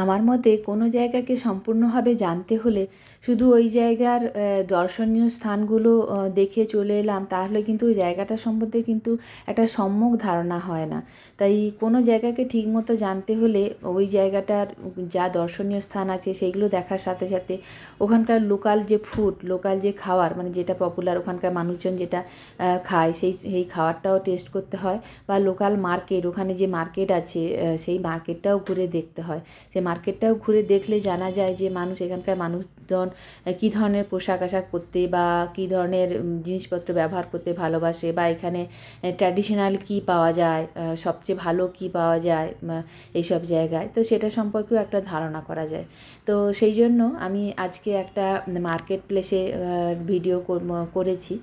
আমার মতে কোনো জায়গাকে সম্পূর্ণভাবে জানতে হলে শুধু ওই জায়গার দর্শনীয় স্থানগুলো দেখে চলে এলাম, তাহলে কিন্তু ওই জায়গাটা সম্বন্ধে কিন্তু একটা সম্যক ধারণা হয় না। তাই কোনো জায়গাকে ঠিকমতো জানতে হলে ওই জায়গাটার যা দর্শনীয় স্থান আছে সেইগুলো দেখার সাথে সাথে ওখানকার লোকাল যে ফুড লোকাল যে খাওয়ার মানে যেটা পপুলার ওখানকার মানুষজন যেটা খায় সেই সেই খাওয়ারটাও টেস্ট করতে হয় বা লোকাল মার্কেট ওখানে যে মার্কেট আছে সেই মার্কেটটাও ঘুরে দেখতে হয়। সেই মার্কেটটাও ঘুরে দেখলে জানা যায় যে মানুষ এখানকার মানুষজন কী ধরনের পোশাক আশাক পরতে বা কী ধরনের জিনিসপত্র ব্যবহার করতে ভালোবাসে বা এখানে ট্র্যাডিশনাল কী পাওয়া যায় সবচেয়ে ভালো কী পাওয়া যায় এইসব জায়গায়। তো সেটা সম্পর্কেও একটা ধারণা করা যায়। তো সেই জন্য আমি আজকে একটা মার্কেট প্লেসে ভিডিও করেছি।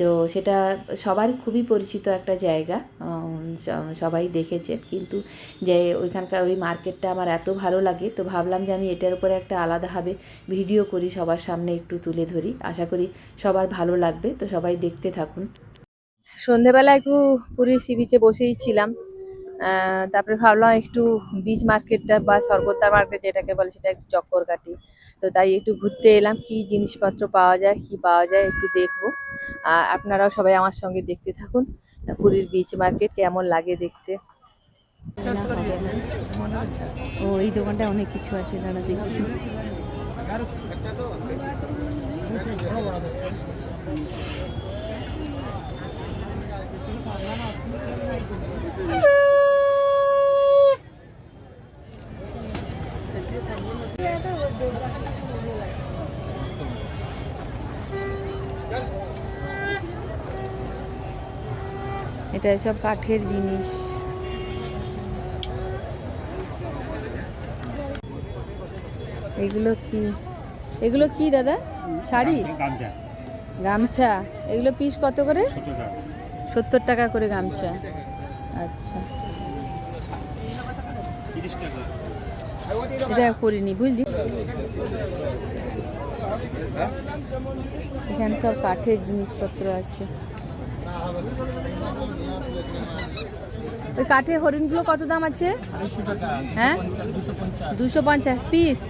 তো সেটা সবার খুবই পরিচিত একটা জায়গা। সবাই দেখেছে কিন্তু যে ওইখানকার ওই মার্কেটটা আমার এত ভালো লাগে, তো ভাবলাম যে আমি এটার উপরে একটা আলাদাভাবে ভিডিও করি, সবার সামনে একটু তুলে ধরি। আশা করি সবার ভালো লাগবে, তো সবাই দেখতে থাকুন। সন্ধেবেলা একটু পুরী সি বিচে বসেই ছিলাম। তারপরে ভাবলাম একটু বিচ মার্কেটটা বা সর্বদার মার্কেট যেটাকে বলে সেটা একটু চক্কর কাটি। তো তাই একটু ঘুরতে এলাম, কি জিনিসপত্র পাওয়া যায়, কি পাওয়া যায় একটু দেখব। আর আপনারাও সবাই আমার সঙ্গে দেখতে থাকুন। পুরীর বিচ মার্কেট কেমন লাগে দেখতে। ও এই দোকানটা অনেক কিছু আছে দাঁড়া দেখছি। এটা সব কাঠের জিনিস। এগুলো কি? এগুলো কি দাদা? শাড়ি? গামছা। এগুলো পিস কত করে? সত্তর টাকা। করে গামছা। আচ্ছা। এটা করিনি বুঝলি? এখানে সব কাঠের জিনিসপত্র আছে। ওই কাঠের হরিণগুলো কত দাম আছে? হ্যাঁ? দুশো পঞ্চাশ। পিস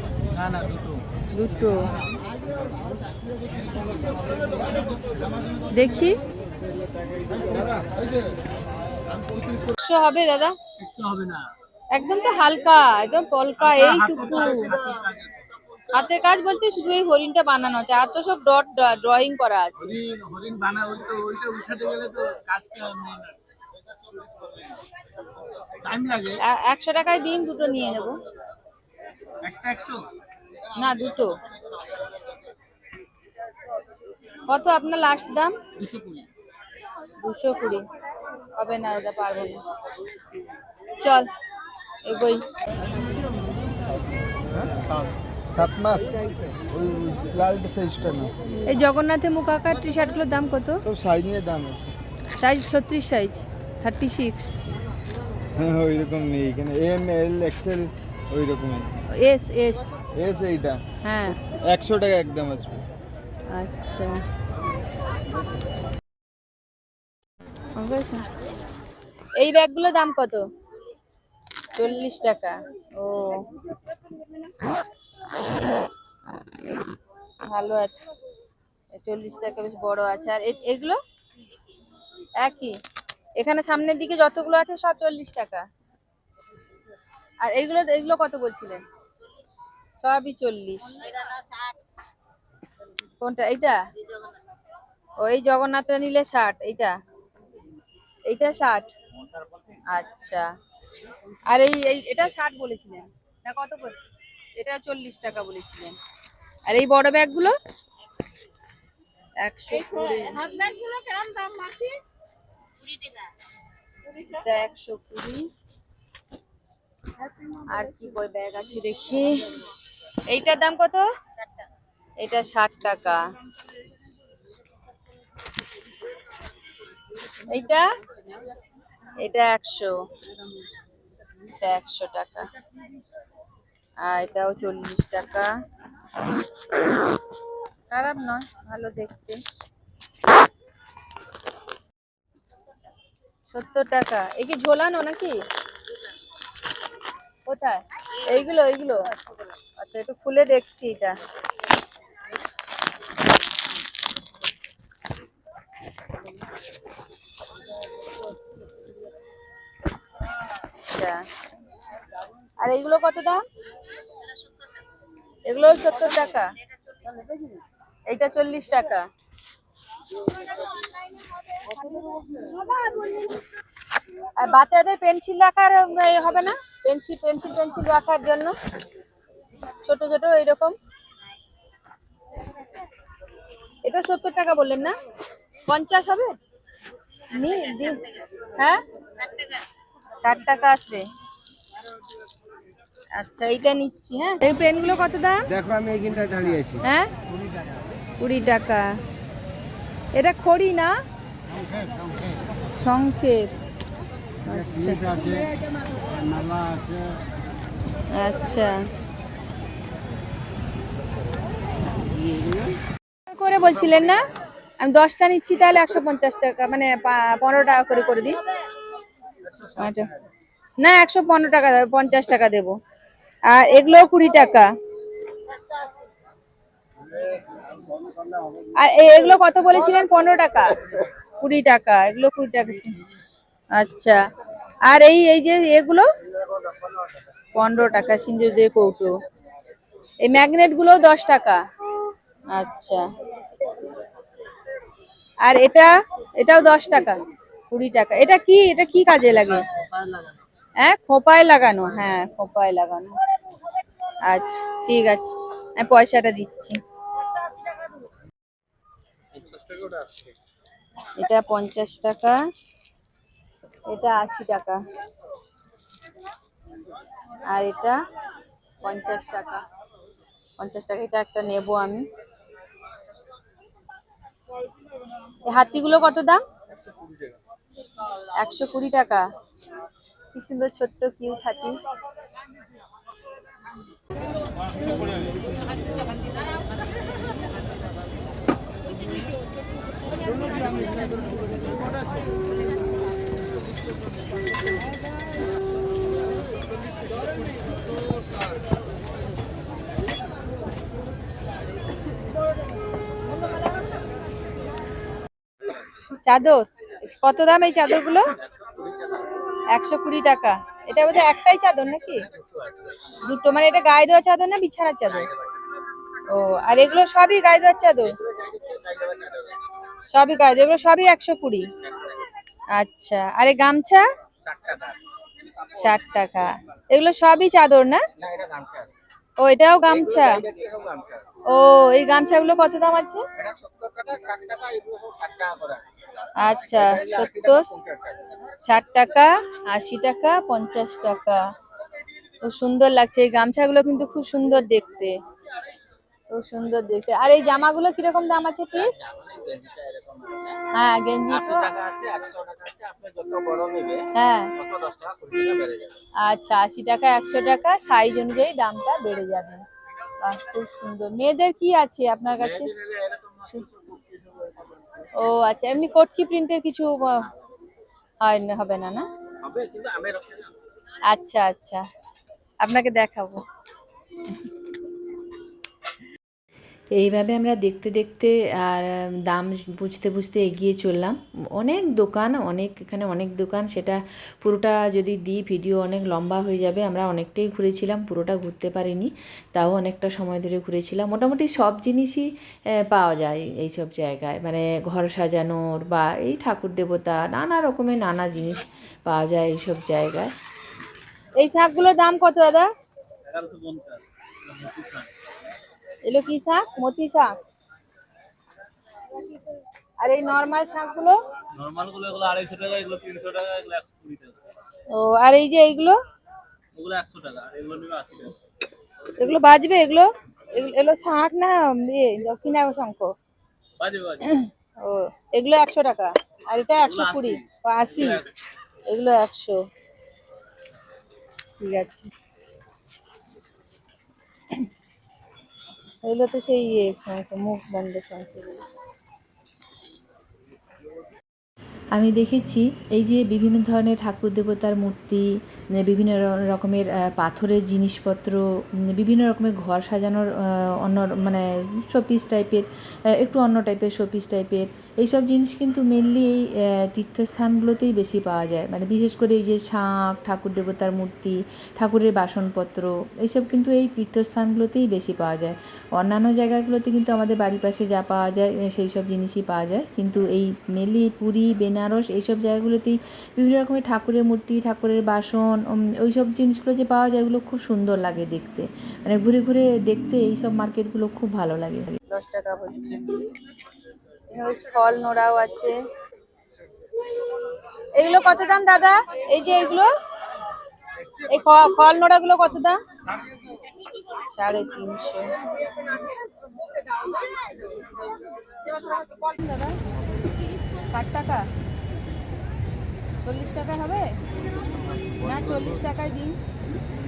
দুটো। দুটো। দেখি। একশো হবে দাদা? হবে না। একদম তো হালকা একদম পলকা এইটুকু হাতের কাজ বলতে শুধু এই হরিণটা বানানো আছে আর তো সব ডট ড্রয়িং করা আছে। হরিণ হরিণ বানা তো ওইটা উঠাতে গেলে তো কাজটা টাইম লাগে। এ- একশো টাকায় দিন দুটো নিয়ে নেব। একটা একশো? না দুটো। কত আপনার লাস্ট দাম? দুশো কুড়ি। হবে না ওটা পারব না। চল এগোই। সাত মাস? ওই লাল সাইজটা না। এই জগন্নাথের মুখাকার টি শার্টগুলোর দাম কত? সব সাইজ নিয়ে দাম সাইজ ছত্রিশ সাইজ থার্টি সিক্স হ্যাঁ ওই রকম নেই। এখানে এম এল এক্সেল ওই রকমই এস এস এস এইটা। হ্যাঁ। একশো টাকা একদম আসবে। আচ্ছা। এই ব্যাগগুলোর দাম কত? চল্লিশ টাকা। ও। ভালো আছে। চল্লিশ টাকা বেশ বড় আছে। আর এগুলো? একই। এখানে সামনের দিকে যতগুলো আছে সব চল্লিশ টাকা। আর এগুলো এগুলো কত বলছিলেন? সবই চল্লিশ কোনটা এইটা ওই জগন্নাথ নিলে ষাট এইটা এইটা ষাট আচ্ছা আর এই এই এটা ষাট বলেছিলেন না কত করে এটা চল্লিশ টাকা বলেছিলেন আর এই বড় ব্যাগগুলো একশো কুড়ি একশো কুড়ি আর কি বই ব্যাগ আছে দেখি। এইটার দাম কত? এটা ষাট টাকা। এইটা? এটা একশো। এটা একশো টাকা। আর এটাও চল্লিশ টাকা। খারাপ নয় ভালো দেখতে। সত্তর টাকা। এ কি ঝোলানো নাকি? কোথায়? এইগুলো এইগুলো। আচ্ছা একটু খুলে দেখছি এটা। আচ্ছা। আর এইগুলো কত দাম? এগুলো সত্তর টাকা। এইটা চল্লিশ টাকা। আর বাচ্চাদের পেন্সিল রাখার হবে না? পেন্সিল পেন্সিল পেন্সিল রাখার জন্য। ছোট ছোট এইরকম। এটা সত্তর টাকা বললেন না? পঞ্চাশ হবে? নি দি- হ্যাঁ? ষাট টাকা আসবে। আচ্ছা এইটা নিচ্ছি হ্যাঁ? এই পেনগুলো কত দাম? দেখো আমি এইখানটায় দাঁড়িয়ে আছি। হ্যাঁ? কুড়ি টাকা। এটা খড়ি না? সংক্ষেপ আছে? আচ্ছা। করে বলছিলেন না? আমি দশটা নিচ্ছি তাহলে একশো পঞ্চাশ টাকা মানে পনেরো টাকা করে করে দিন আচ্ছা। না, একশো পনেরো টাকা পঞ্চাশ টাকা দেবো। আর এগুলো কুড়ি টাকা। আর এগুলো কত বলেছিলেন? পনেরো টাকা। কুড়ি টাকা, এগুলো কুড়ি টাকা। আচ্ছা। আর এই এই যে এগুলো? পনেরো টাকা সিন্দুর দিয়ে কৌটো। এই ম্যাগনেটগুলো দশ টাকা। আচ্ছা। আর এটা, এটাও দশ টাকা, কুড়ি টাকা। এটা কি এটা কি কাজে লাগে? হ্যাঁ খোপায় লাগানো হ্যাঁ খোপায় লাগানো। আচ্ছা ঠিক আছে। আমি পয়সাটা দিচ্ছি। এটা পঞ্চাশ টাকা। এটা আশি টাকা। আর এটা পঞ্চাশ টাকা। পঞ্চাশ টাকা, এটা একটা নেব আমি। হাতিগুলো কত দাম? একশো কুড়ি টাকা। কি সুন্দর ছোট্ট, কিউট হাতি। চাদর? কত দাম এই চাদরগুলো? একশো কুড়ি টাকা। এটা বোধহয় একটাই চাদর নাকি? দুটো মানে এটা গায়ে দেওয়া চাদর না বিছানার চাদর? ও, আর এগুলো সবই গায়ে দেওয়ার চাদর? সবই গায়ে এগুলো সবই একশো কুড়ি। আচ্ছা আরে গামছা? ষাট টাকা। এগুলো সবই চাদর না? ও এটাও গামছা? ও এই গামছা গামছাগুলো কত দাম আছে? আচ্ছা সত্তর? ষাট টাকা আশি টাকা পঞ্চাশ টাকা। খুব সুন্দর লাগছে। এই গামছাগুলো কিন্তু খুব সুন্দর দেখতে। খুব সুন্দর দেখতে। আর এই জামাগুলো কীরকম দাম আছে প্লিজ হ্যাঁ গেঞ্জি। হ্যাঁ। আচ্ছা আশি টাকা একশো টাকা সাইজ অনুযায়ী দামটা বেড়ে যাবে। খুব সুন্দর। মেয়েদের কি আছে আপনার কাছে? ও আচ্ছা এমনি কটকি প্রিন্টের কিছু হয় না হবে না না? আচ্ছা আচ্ছা। আপনাকে দেখাবো। এইভাবে আমরা দেখতে দেখতে আর দাম বুঝতে বুঝতে এগিয়ে চললাম। অনেক দোকান অনেক এখানে অনেক দোকান সেটা পুরোটা যদি দিই ভিডিও অনেক লম্বা হয়ে যাবে আমরা অনেকটাই ঘুরেছিলাম পুরোটা ঘুরতে পারিনি তাও অনেকটা সময় ধরে ঘুরেছিলাম। মোটামুটি সব জিনিসই পাওয়া যায় এই সব জায়গায়। মানে ঘর সাজানোর বা এই ঠাকুর দেবতা নানা রকমের নানা জিনিস পাওয়া যায় এইসব জায়গায়। এই শাকগুলোর দাম কত দাদা? এগুলো কি শাক? মতি শাক। আর এই নর্মাল শাকগুলো? নর্মালগুলো এগুলো আড়াইশো টাকা এগুলো তিনশো টাকা এগুলো একশো কুড়ি টাকা। ও আর এই যে এইগুলো? ওগুলো একশো টাকা আর এগুলো নেবে আশি টাকা। এগুলো বাজবে এগুলো? এগুলো এগুলো শাক না ইয়ে দক্ষিণা শঙ্খ? বাজে বাজে ও এগুলো একশো টাকা আর এটা একশো কুড়ি ও আশি। এগুলো একশো। ঠিক আছে। এগুলো তো সেই ইয়ে মুখ বন্ধ শঙ্খ আমি দেখেছি এই যে বিভিন্ন ধরনের ঠাকুর দেবতার মূর্তি বিভিন্ন রকমের পাথরের জিনিসপত্র বিভিন্ন রকমের ঘর সাজানোর অন্য মানে শোপিস টাইপের একটু অন্য টাইপের শোপিস টাইপের, এইসব জিনিস কিন্তু মেনলি এই তীর্থস্থানগুলোতেই বেশি পাওয়া যায়। মানে বিশেষ করে এই যে শাঁখ, ঠাকুর দেবতার মূর্তি, ঠাকুরের বাসনপত্র, এইসব কিন্তু এই তীর্থস্থানগুলোতেই বেশি পাওয়া যায়। অন্যান্য জায়গাগুলোতে কিন্তু আমাদের বাড়ির পাশে যা পাওয়া যায় সেই সব জিনিসই পাওয়া যায়। কিন্তু এই মেনলি পুরী বেনারস এইসব জায়গাগুলোতেই বিভিন্ন রকমের ঠাকুরের মূর্তি, ঠাকুরের বাসন ওই সব জিনিসগুলো যে পাওয়া যায় ওগুলো খুব সুন্দর লাগে দেখতে। মানে ঘুরে ঘুরে দেখতে এই সব মার্কেটগুলো খুব ভালো লাগে। দশ টাকা হচ্ছে ফল নোড়াও আছে। এগুলো কত দাম দাদা? এই যে এগুলো? এই ফল ফল নোড়াগুলো কত দাম? সাড়ে তিনশো। ষাট টাকা? চল্লিশ টাকা হবে? না চল্লিশ টাকায় দিন।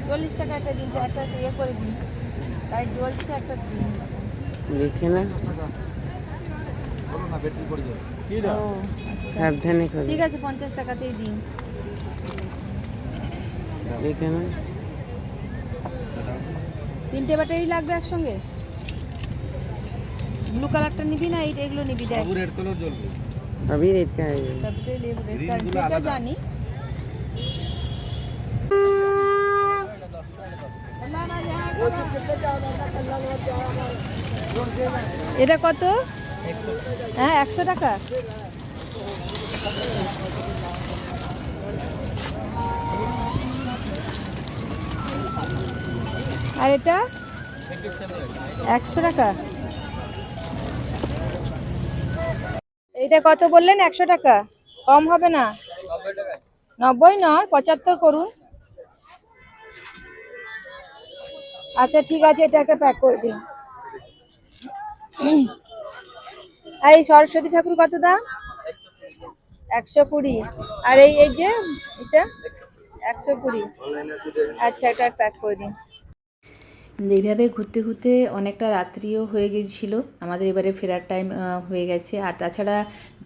চল্লিশ টাকা একটা দিন একটা ইয়ে করে দিন। তাই জ্বলছে একটা দিন। দেখে না। সাবধানে ঠিক আছে পঞ্চাশ টাকাতেই দিন। দেখে না। তিনটে ব্যাটারি লাগবে একসঙ্গে? ব্লু কালারটা নিবি না এই এগুলো নিবি দেখ। अभी रेट का है ये? সবটাই লেবু রেড কালার সেটা জানি এটা কত হ্যাঁ একশো টাকা আর এটা একশো টাকা এইটা কত বললেন? একশো টাকা। কম হবে না? নব্বই নয়, পঁচাত্তর করুন। আচ্ছা ঠিক আছে, এটা একটা প্যাক করে দিন। এই সরস্বতী ঠাকুর কত দাম? একশো কুড়ি। আর এই এই যে, এটা? একশো কুড়ি। আচ্ছা এটা প্যাক করে দিন। এইভাবে ঘুরতে ঘুরতে অনেকটা রাত্রিও হয়ে গেছিল। আমাদের এবারে ফেরার টাইম হয়ে গেছে। আর তাছাড়া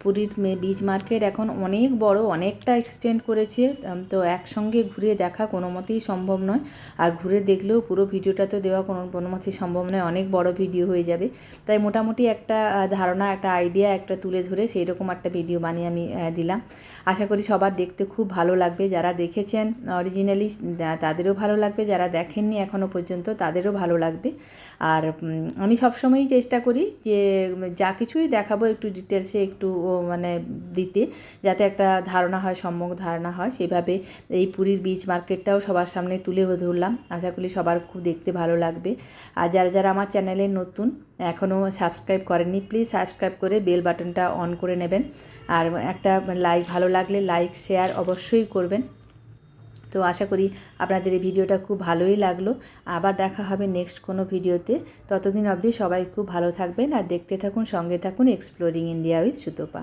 পুরীর বিচ মার্কেট এখন অনেক বড়, অনেকটা এক্সটেন্ড করেছে। তো একসঙ্গে ঘুরে দেখা কোনো মতেই সম্ভব নয়। আর ঘুরে দেখলেও পুরো ভিডিওটা তো দেওয়া কোনো কোনো মতেই সম্ভব নয়। অনেক বড় ভিডিও হয়ে যাবে। তাই মোটামুটি একটা ধারণা, একটা আইডিয়া একটা তুলে ধরে সেই রকম একটা ভিডিও বানিয়ে আমি দিলাম। আশা করি সবার দেখতে খুব ভালো লাগবে। যারা দেখেছেন অরিজিনালি তাদেরও ভালো লাগবে। যারা দেখেননি এখনও পর্যন্ত, তাদেরও ভালো লাগবে। আর আমি সবসময়ই চেষ্টা করি যে, যা কিছুই দেখাবো একটু ডিটেলসে একটু মানে দিতে, যাতে একটা ধারণা হয়, সম্যক ধারণা হয়। সেভাবে এই পুরীর বিচ মার্কেটটাও সবার সামনে তুলে ধরলাম। আশা করি সবার খুব দেখতে ভালো লাগবে। আর যারা যারা আমার চ্যানেলে নতুন এখনও সাবস্ক্রাইব করেননি প্লিজ সাবস্ক্রাইব করে বেল বাটনটা অন করে নেবেন। আর একটা লাইক ভালো লাগলে লাইক শেয়ার অবশ্যই করবেন। তো আশা করি আপনাদের এই ভিডিওটা খুব ভালোই লাগল। আবার দেখা হবে নেক্সট কোনো ভিডিওতে। ততদিন অবধি সবাই খুব ভালো থাকবেন আর দেখতে থাকুন, সঙ্গে থাকুন এক্সপ্লোরিং ইন্ডিয়া উইথ সুতপা।